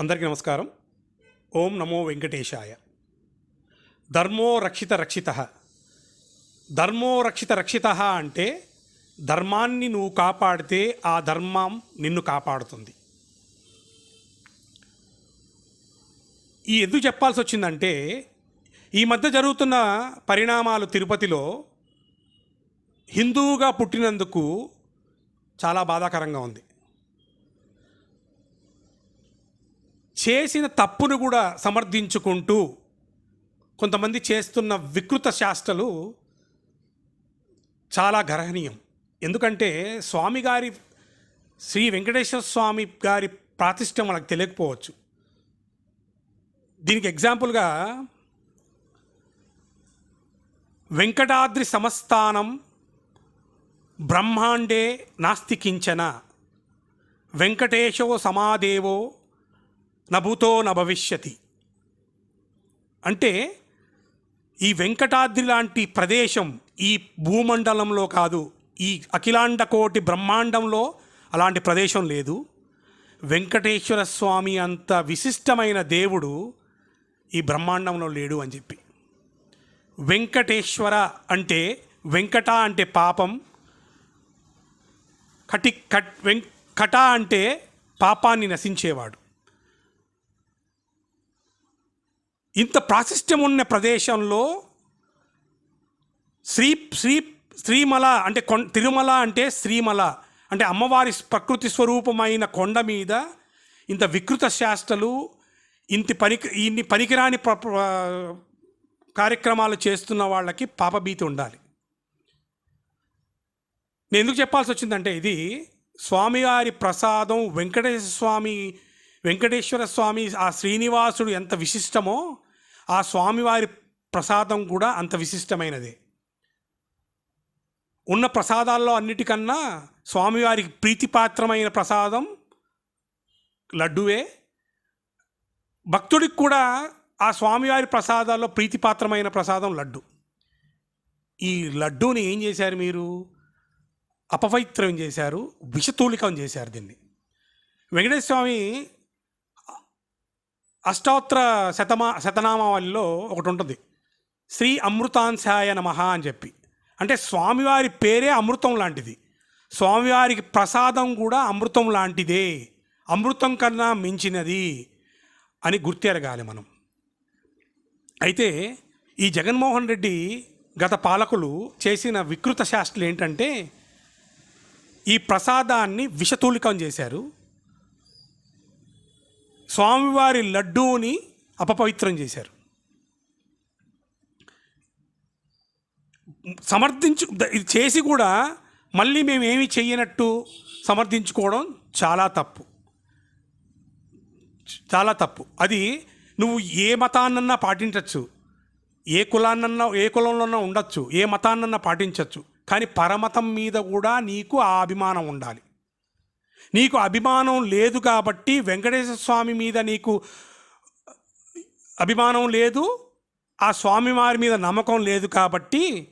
అందరికీ నమస్కారం. ఓం నమో వెంకటేశాయ. ధర్మో రక్షిత రక్షిత. ధర్మో రక్షిత రక్షిత అంటే ధర్మాన్ని నువ్వు కాపాడితే ఆ ధర్మం నిన్ను కాపాడుతుంది. ఈ ఎందుకు చెప్పాల్సి వచ్చిందంటే ఈ మధ్య జరుగుతున్న పరిణామాలు తిరుపతిలో హిందువుగా పుట్టినందుకు చాలా బాధాకరంగా ఉంది. చేసిన తప్పును కూడా సమర్థించుకుంటూ కొంతమంది చేస్తున్న వికృత శాస్త్రలు చాలా గర్హనీయం. ఎందుకంటే స్వామి గారి శ్రీ వెంకటేశ్వర స్వామి గారి ప్రాతిష్టం మనకు తెలియకపోవచ్చు. దీనికి ఎగ్జాంపుల్గా వెంకటాద్రి సమస్థానం బ్రహ్మాండే నాస్తి కించన వెంకటేశో సమాదేవో నభూతో న అంటే ఈ వెంకటాద్రి లాంటి ప్రదేశం ఈ భూమండలంలో కాదు ఈ అఖిలాండ కోటి బ్రహ్మాండంలో అలాంటి ప్రదేశం లేదు. వెంకటేశ్వర స్వామి అంత విశిష్టమైన దేవుడు ఈ బ్రహ్మాండంలో లేడు అని చెప్పి. వెంకటేశ్వర అంటే వెంకట అంటే పాపం కటి కట్ వెంకట అంటే పాపాన్ని నశించేవాడు. ఇంత ప్రాశస్త్యం ఉన్న ప్రదేశంలో శ్రీ శ్రీ శ్రీమల అంటే కొం తిరుమల అంటే శ్రీమల అంటే అమ్మవారి ప్రకృతి స్వరూపమైన కొండ మీద ఇంత వికృత శాస్త్రలు ఇంత పనికి ఇన్ని పనికిరాని ప్ర- కార్యక్రమాలు చేస్తున్న వాళ్ళకి పాపభీతి ఉండాలి. నేను ఎందుకు చెప్పాల్సి వచ్చిందంటే ఇది స్వామివారి ప్రసాదం వెంకటేశ్వర స్వామి వెంకటేశ్వర స్వామి ఆ శ్రీనివాసుడు ఎంత విశిష్టమో ఆ స్వామివారి ప్రసాదం కూడా అంత విశిష్టమైనదే. ఉన్న ప్రసాదాల్లో అన్నిటికన్నా స్వామివారికి ప్రీతిపాత్రమైన ప్రసాదం లడ్డువే. భక్తుడికి కూడా ఆ స్వామివారి ప్రసాదాల్లో ప్రీతిపాత్రమైన ప్రసాదం లడ్డు. ఈ లడ్డూని ఏం చేశారు మీరు? అపవిత్రం చేశారు విషతూలికం చేశారు దీన్ని. వెంకటేశ్వర స్వామి అష్టోత్తర శతమా శతనామావళిలో ఒకటి ఉంటుంది శ్రీ అమృతాంశాయ నమః అని చెప్పి. అంటే స్వామివారి పేరే అమృతం లాంటిది. స్వామివారికి ప్రసాదం కూడా అమృతం లాంటిదే. అమృతం కన్నా మించినది అని గుర్తెరగాలి మనం. అయితే ఈ జగన్మోహన్ రెడ్డి గత పాలకులు చేసిన వికృత శాస్త్రులు ఏంటంటే ఈ ప్రసాదాన్ని విషతూలికం చేశారు. స్వామివారి లడ్డూని అపపవిత్రం చేశారు. సమర్థించు ఇది చేసి కూడా మళ్ళీ మేము ఏమి చెయ్యనట్టు సమర్థించుకోవడం చాలా తప్పు. చాలా తప్పు. అది నువ్వు ఏ మతాన్నన్నా పాటించవచ్చు ఏ కులాన్నన్నా ఏ కులంలోనన్నా ఉండొచ్చు. ఏ మతాన్నన్నా పాటించవచ్చు కానీ పరమతం మీద కూడా నీకు ఆ అభిమానం ఉండాలి. నీకు అభిమానం లేదు కాబట్టి వెంకటేశ్వర స్వామి మీద నీకు అభిమానం లేదు ఆ స్వామి వారి మీద నమ్మకం లేదు కాబట్టి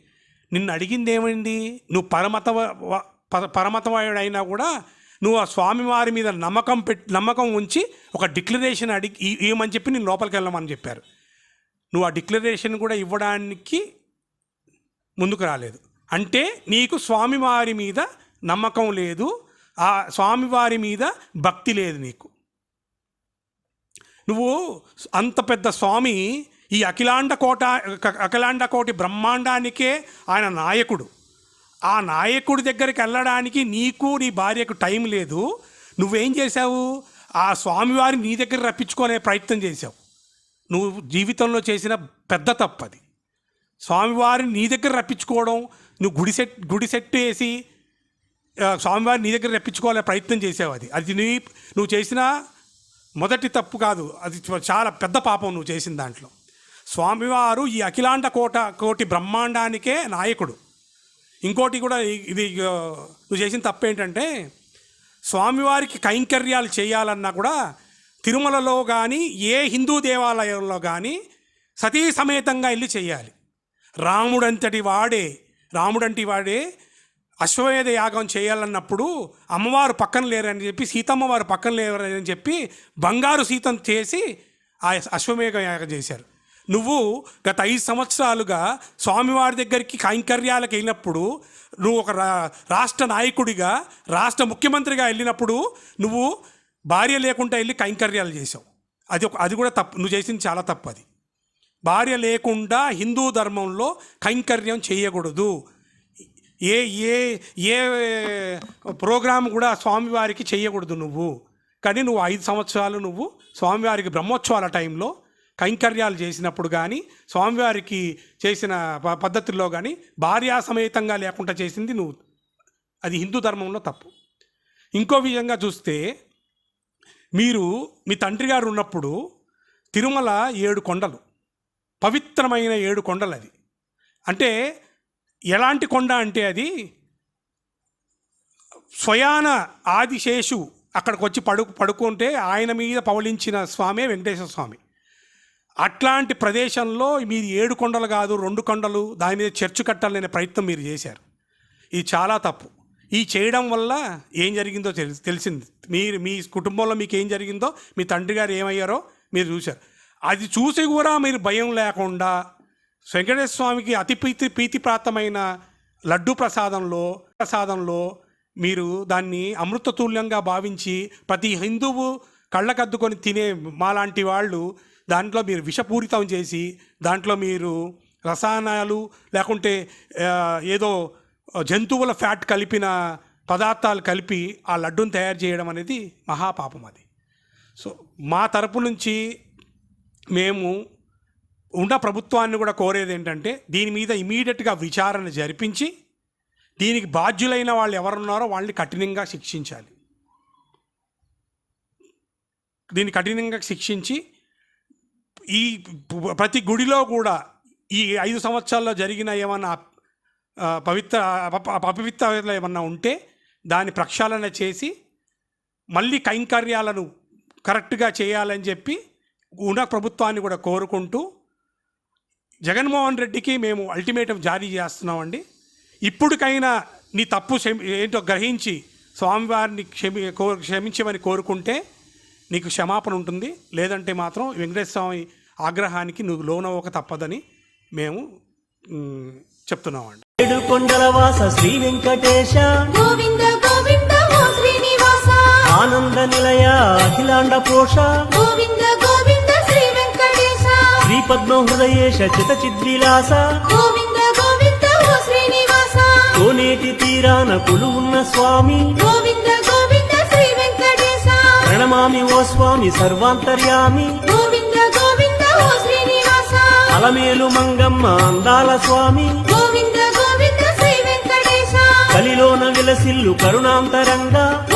నిన్ను అడిగింది ఏమైంది నువ్వు పరమత పరమతవాయుడైనా కూడా నువ్వు ఆ స్వామివారి మీద నమ్మకం పెట్టి నమ్మకం ఉంచి ఒక డిక్లరేషన్ అడిగి ఏమని చెప్పి నేను లోపలికి వెళ్ళమని చెప్పారు. నువ్వు ఆ డిక్లరేషన్ కూడా ఇవ్వడానికి ముందుకు రాలేదు. అంటే నీకు స్వామివారి మీద నమ్మకం లేదు ఆ స్వామివారి మీద భక్తి లేదు నీకు. నువ్వు అంత పెద్ద స్వామి ఈ అఖిలాండ కోట అఖిలాండ కోటి బ్రహ్మాండానికే ఆయన నాయకుడు. ఆ నాయకుడి దగ్గరికి వెళ్ళడానికి నీకు నీ భార్యకు టైం లేదు. నువ్వేం చేశావు? ఆ స్వామివారిని నీ దగ్గర రప్పించుకునే ప్రయత్నం చేశావు. నువ్వు జీవితంలో చేసిన పెద్ద తప్పది. అది స్వామివారిని నీ దగ్గర రప్పించుకోవడం నువ్వు గుడి సెట్ గుడి సెట్ వేసి స్వామివారిని నీ దగ్గర రప్పించుకోవాలనే ప్రయత్నం చేసావు అది. అది నీ నువ్వు చేసిన మొదటి తప్పు కాదు. అది చాలా పెద్ద పాపం నువ్వు చేసిన దాంట్లో. స్వామివారు ఈ అఖిలాండ కోట కోటి బ్రహ్మాండానికే నాయకుడు. ఇంకోటి కూడా ఇది నువ్వు చేసిన తప్పు ఏంటంటే స్వామివారికి కైంకర్యాలు చేయాలన్నా కూడా తిరుమలలో కానీ ఏ హిందూ దేవాలయంలో కానీ సతీ సమేతంగా వెళ్ళి చేయాలి. రాముడంతటి వాడే రాముడంటి వాడే అశ్వమేధ యాగం చేయాలన్నప్పుడు అమ్మవారు పక్కన లేరని చెప్పి సీతమ్మ వారు పక్కన లేరని చెప్పి బంగారు సీతం చేసి ఆ అశ్వమేధ యాగం చేశారు. నువ్వు గత ఐదు సంవత్సరాలుగా స్వామివారి దగ్గరికి కైంకర్యాలకు వెళ్ళినప్పుడు నువ్వు ఒక రా- రాష్ట్ర నాయకుడిగా రాష్ట్ర ముఖ్యమంత్రిగా వెళ్ళినప్పుడు నువ్వు భార్య లేకుండా వెళ్ళి కైంకర్యాలు చేసావు అది ఒక అది కూడా తప్పు నువ్వు చేసింది చాలా తప్పు అది. భార్య లేకుండా హిందూ ధర్మంలో కైంకర్యం చేయకూడదు. ఏ ఏ ఏ ప్రోగ్రాం కూడా స్వామివారికి చేయకూడదు నువ్వు. కానీ నువ్వు ఐదు సంవత్సరాలు నువ్వు స్వామివారికి బ్రహ్మోత్సవాల టైంలో కైంకర్యాలు చేసినప్పుడు కానీ స్వామివారికి చేసిన ప- పద్ధతుల్లో కానీ భార్యా సమేతంగా లేకుండా చేసింది నువ్వు. అది హిందూ ధర్మంలో తప్పు. ఇంకో విధంగా చూస్తే మీరు మీ తండ్రి గారు ఉన్నప్పుడు తిరుమల ఏడు కొండలు పవిత్రమైన ఏడు కొండలు అది. అంటే ఎలాంటి కొండ అంటే అది స్వయాన ఆదిశేషు అక్కడికి వచ్చి పడు పడుకుంటే ఆయన మీద పవలించిన స్వామే వెంకటేశ్వర స్వామి. అట్లాంటి ప్రదేశంలో మీరు ఏడు కొండలు కాదు రెండు కొండలు దాని మీద చర్చు కట్టాలనే ప్రయత్నం మీరు చేశారు. ఇది చాలా తప్పు. ఈ చేయడం వల్ల ఏం జరిగిందో తెలి తెలిసింది. మీరు మీ కుటుంబంలో మీకు ఏం జరిగిందో మీ తండ్రి గారు ఏమయ్యారో మీరు చూశారు. అది చూసి కూడా మీరు భయం లేకుండా వెంకటేశ్వర స్వామికి అతి ప్రీతి ప్రీతిప్రాప్తమైన లడ్డు ప్రసాదంలో ప్రసాదంలో మీరు దాన్ని అమృతతుల్యంగా భావించి ప్రతి హిందువు కళ్ళకద్దుకొని తినే మాలాంటి వాళ్ళు దాంట్లో మీరు విషపూరితం చేసి దాంట్లో మీరు రసాయనాలు లేకుంటే ఏదో జంతువుల ఫ్యాట్ కలిపిన పదార్థాలు కలిపి ఆ లడ్డును తయారు చేయడం అనేది మహాపాపం అది. సో మా తరపు నుంచి మేము ఉన్న ప్రభుత్వాన్ని కూడా కోరేది ఏంటంటే దీని మీద ఇమీడియట్గా విచారణ జరిపించి దీనికి బాధ్యులైన వాళ్ళు ఎవరున్నారో వాళ్ళని కఠినంగా శిక్షించాలి. దీన్ని కఠినంగా శిక్షించి ఈ ప్రతి గుడిలో కూడా ఈ ఐదు సంవత్సరాల్లో జరిగిన ఏమన్నా పవిత్ర అప- ఏమన్నా ఉంటే దాన్ని ప్రక్షాళన చేసి మళ్ళీ కైంకర్యాలను కరెక్ట్గా చేయాలని చెప్పి ఉన్న ప్రభుత్వాన్ని కూడా కోరుకుంటూ జగన్మోహన్ రెడ్డికి మేము అల్టిమేటం జారీ చేస్తున్నామండి. ఇప్పటికైనా నీ తప్పు క్షమి- ఏంటో గ్రహించి స్వామివారిని క్షమి కో క్షమించమని కోరుకుంటే నీకు క్షమాపణ ఉంటుంది. లేదంటే మాత్రం వెంకటేశ్వర స్వామి ఆగ్రహానికి నువ్వు లోనవ్వక తప్పదని మేము చెప్తున్నామండి. శ్రీ వెంకటేశ. గోవింద గోవింద ఓ శ్రీనివాస. ఆనంద నిలయ అఖిలాండ పోష. గోవింద పద్మ హృదయేశ చిత చిద్విలాస గోవింద గోవింద ఓ శ్రీనివాస. కోనేటి తీరాన కొలువున్న స్వామి. గోవింద గోవింద శ్రీ వెంకటేశ. ప్రణమామి ఓ స్వామి సర్వాంతర్యామి. గోవింద గోవింద ఓ శ్రీనివాస. అలమేలు మంగమ్మ అందాల స్వామి. గోవింద గోవింద శ్రీ వెంకటేశ. కలిలోన విలసిల్లు కరుణాంతరంగా.